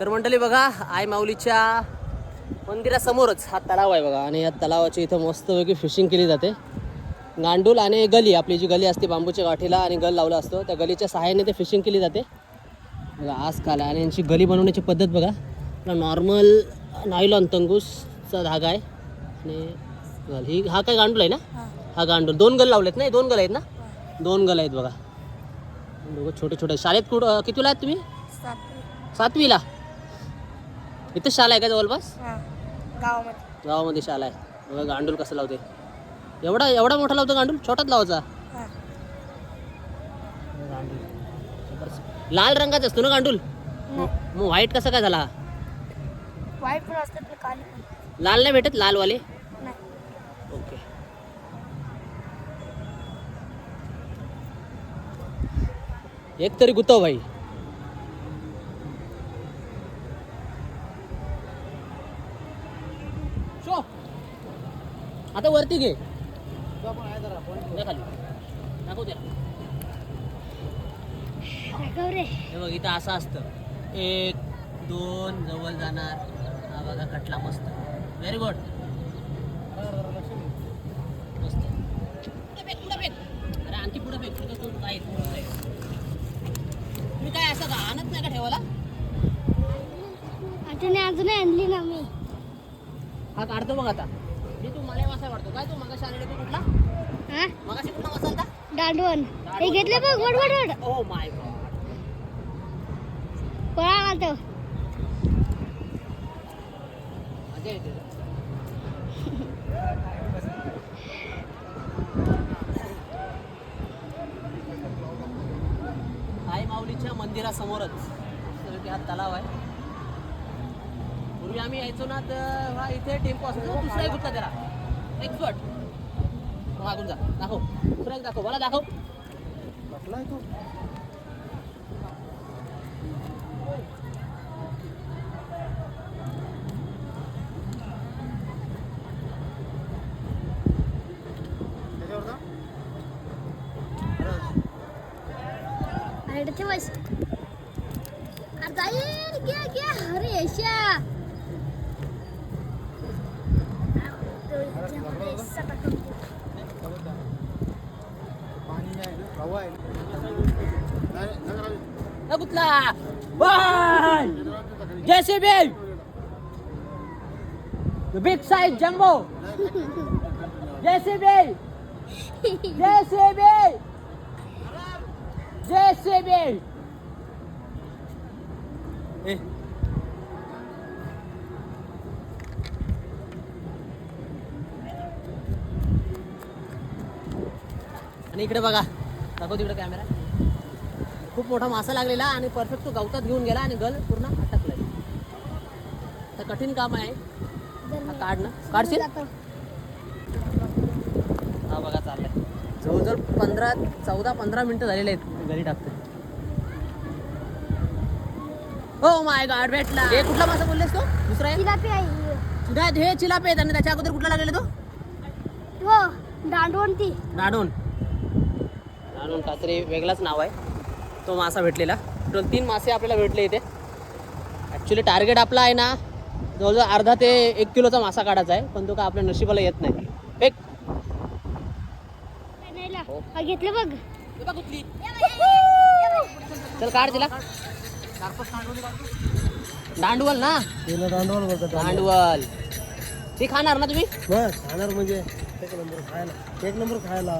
तर मंडळी बघा आई माऊलीच्या मंदिरासमोरच हा तलाव आहे बघा. आणि या तलावाची इथं मस्तपैकी फिशिंग केली जाते. गांडूल आणि गली आपली जी गली असते बांबूच्या गाठीला आणि गल लावला असतो त्या गलीच्या सहाय्याने ते फिशिंग केली जाते. बघा आज काल आणि यांची गली बनवण्याची पद्धत बघा. नॉर्मल नायलॉन तंगूसचा धागा आहे. आणि गल ही हा काय गांडूल आहे ना? हा. गांडूल दोन गल लावलेत ना हे दोन गल आहेत ना? दोन गल आहेत बघा. दोघं छोटे छोटे शाळेत कुठं कितीला आहेत तुम्ही? सातवीला. इथं शाळा आहे का जवळपास? गावामध्ये. गावामध्ये शाळा आहे. बघा गांडूल कसं लावते. एवढा एवढा मोठा लावतो गांडूल छोटाच लावायचा? लाल रंगाचा असतो ना गांडूल मग व्हाईट कसा काय झाला? वाईट पण असतात ना काली पण. लाल नाही भेटत? लालवाले? नाही. ओके. एक तरी गुतव भाई. आता वरती घे. द्या खाली. दाखव हे बघ इथं असं असतं. एक दोन जवळ जाणार. हा बघा कटला मस्त. व्हेरी गुड मस्त. अरे आणखी पुढे फेक. तुम्ही काय असं का आणत नाही का ठेवायला? अजून आणली ना मी. हा काढतो मग आता. मी तू मला वासा वाटतो काय तू मगाशी आलेले तू कुठला? हा? मगाशी कुठला वासा दांडवण. हे घेतले बघ वड वड वड. ओ माय गॉड पळा आता मजा येते रे. आई माऊलीच्या मंदिरासमोरच. हा तलाव आहे. पूर्वी आम्ही यायचो ना तर हा इथे टेम्पो असतो दुसरा एक होता त्याला. एक्सपर्ट मागून जा. दाखव. दुसरा एक दाखव. मला दाखव. अरे ठेवायच अरे जाईल. घ्या घ्या. अरे यशा. कुठला बाय जैसे बे बिग साइज जंबो जैसे बे जैसे आणि इकडे बघा दाखव तिकडे कॅमेरा खूप मोठा मासा लागलेला आणि परफेक्ट तो गवतात घेऊन गेला आणि गल पूर्ण अटकलाय तर कठीण काम आहे. काढणं काढशील? हा बघा चाललाय. जवळजवळ पंधरा चौदा पंधरा मिनिटं झालेले आहेत. घरी टाकते हो माय गॉड भेटला. हे कुठला मासा बोललेस तो? दुसरा तुझ्या हे चिलापे आहेत आणि त्याच्या अगोदर कुठला लागलेला तो? हो दांडवण ती नाडोन नाडोन काहीतरी वेगळाच नाव आहे. तो मासा भेटलेला. टोटल तीन मासे आपल्याला भेटले इथे. ॲक्च्युली टार्गेट आपला आहे ना जवळजवळ अर्धा ते एक किलोचा मासा काढायचा आहे पण तो काय आपल्या नशिबाला येत नाही. एक हो. हा घेतलं बघ. चल काढ तिला. दांडवल ना? दांडवल बोलतात दांडवल. ती खाणार ना तुम्ही? बस खाणार म्हणजे. एक नंबर खायला. एक नंबर खायला.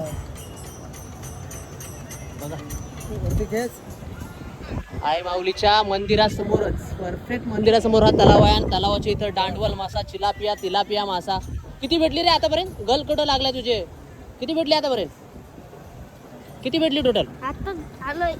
आई माऊलीच्या मंदिरासमोरच. परफेक्ट मंदिरासमोर हा तलाव आहे आणि तलावाच्या इथं दांडवल मासा चिलापिया तिलापिया मासा. किती भेटली रे आतापर्यंत? गल कुठं लागलाय तुझे? किती भेटली आतापर्यंत? किती भेटली टोटल आता आलोय